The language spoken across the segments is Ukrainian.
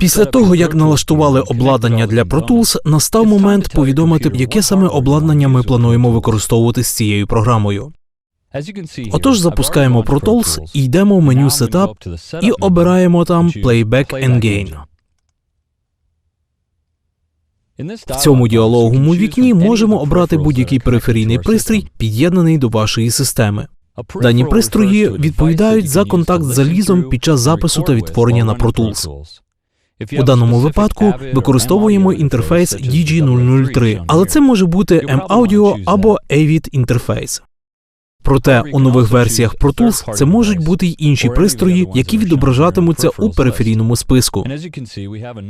Після того, як налаштували обладнання для Pro Tools, настав момент повідомити, яке саме обладнання ми плануємо використовувати з цією програмою. Отож, запускаємо Pro Tools і йдемо в меню Setup І обираємо там Playback and Gain. В цьому діалоговому вікні можемо обрати будь-який периферійний пристрій, під'єднаний до вашої системи. Дані пристрої відповідають за контакт з залізом під час запису та відтворення на Pro Tools. У даному випадку використовуємо інтерфейс DG003, але це може бути M-Audio або AVID інтерфейс. Проте у нових версіях Pro Tools це можуть бути й інші пристрої, які відображатимуться у периферійному списку.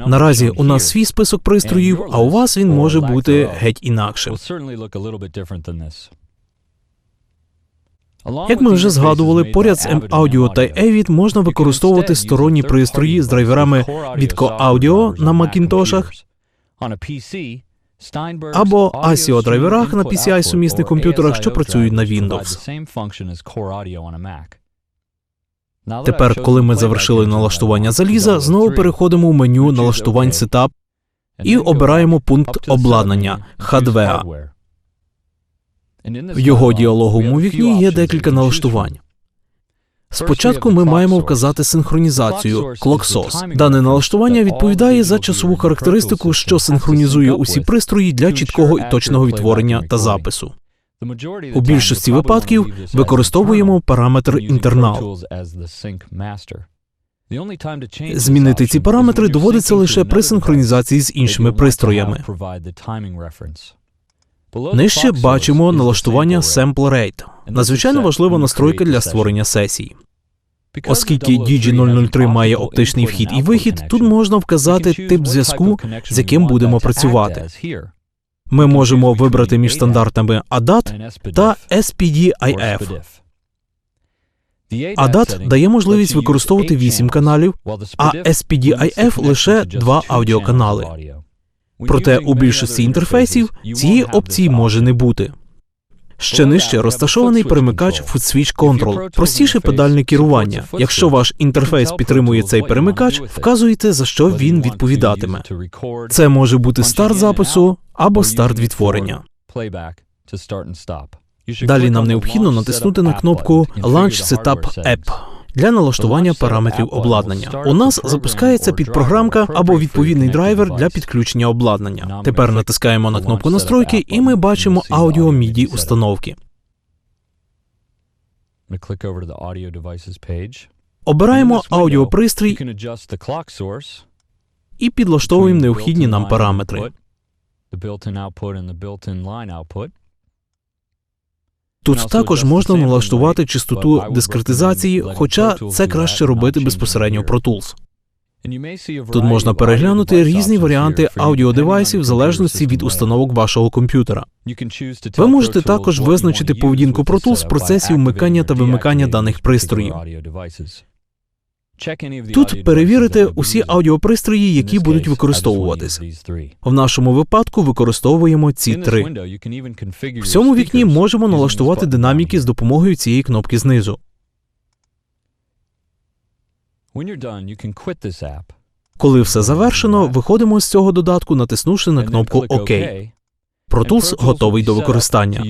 Наразі у нас свій список пристроїв, а у вас він може бути геть інакшим. Як ми вже згадували, поряд з M-Audio та AVID можна використовувати сторонні пристрої з драйверами від Co-Audio на Макінтошах або ASIO драйверах на PCI сумісних комп'ютерах, що працюють на Windows. Тепер, коли ми завершили налаштування заліза, знову переходимо в меню налаштувань Setup і обираємо пункт обладнання Hardware. В його діалоговому вікні є декілька налаштувань. Спочатку ми маємо вказати синхронізацію Source. Дане налаштування відповідає за часову характеристику, що синхронізує усі пристрої для чіткого і точного відтворення та запису. У більшості випадків використовуємо параметр інтернал. Змінити ці параметри доводиться лише при синхронізації з іншими пристроями. Нижче бачимо налаштування Sample Rate. Надзвичайно важлива настройка для створення сесій. Оскільки DG003 має оптичний вхід і вихід, тут можна вказати тип зв'язку, з яким будемо працювати. Ми можемо вибрати між стандартами ADAT та SPDIF. ADAT дає можливість використовувати 8 каналів, а SPDIF лише 2 аудіоканали. Проте у більшості інтерфейсів цієї опції може не бути. Ще нижче розташований перемикач FootSwitch Control, простіше педальне керування. Якщо ваш інтерфейс підтримує цей перемикач, вказуєте, за що він відповідатиме. Це може бути старт запису або старт відтворення. Далі нам необхідно натиснути на кнопку Launch Setup App для налаштування параметрів обладнання. У нас запускається підпрограмка або відповідний драйвер для підключення обладнання. Тепер натискаємо на кнопку настройки, і ми бачимо аудіо MIDI установки. Обираємо аудіопристрій і підлаштовуємо необхідні нам параметри. Тут також можна налаштувати частоту дискретизації, хоча це краще робити безпосередньо в Pro Tools. Тут можна переглянути різні варіанти аудіодевайсів в залежності від установок вашого комп'ютера. Ви можете також визначити поведінку Pro Tools в процесі вмикання та вимикання даних пристроїв. Тут перевірити усі аудіопристрої, які будуть використовуватися. В нашому випадку використовуємо ці три. В цьому вікні можемо налаштувати динаміки з допомогою цієї кнопки знизу. Коли все завершено, виходимо з цього додатку, натиснувши на кнопку ОК. Pro Tools готовий до використання.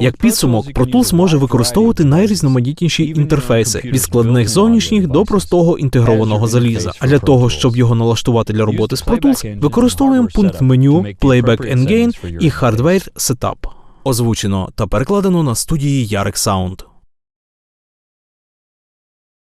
Як підсумок, Pro Tools може використовувати найрізноманітніші інтерфейси від складних зовнішніх до простого інтегрованого заліза. А для того, щоб його налаштувати для роботи з Pro Tools, використовуємо пункт меню Playback and Gain і Hardware Setup. Озвучено та перекладено на студії Ярек Sound.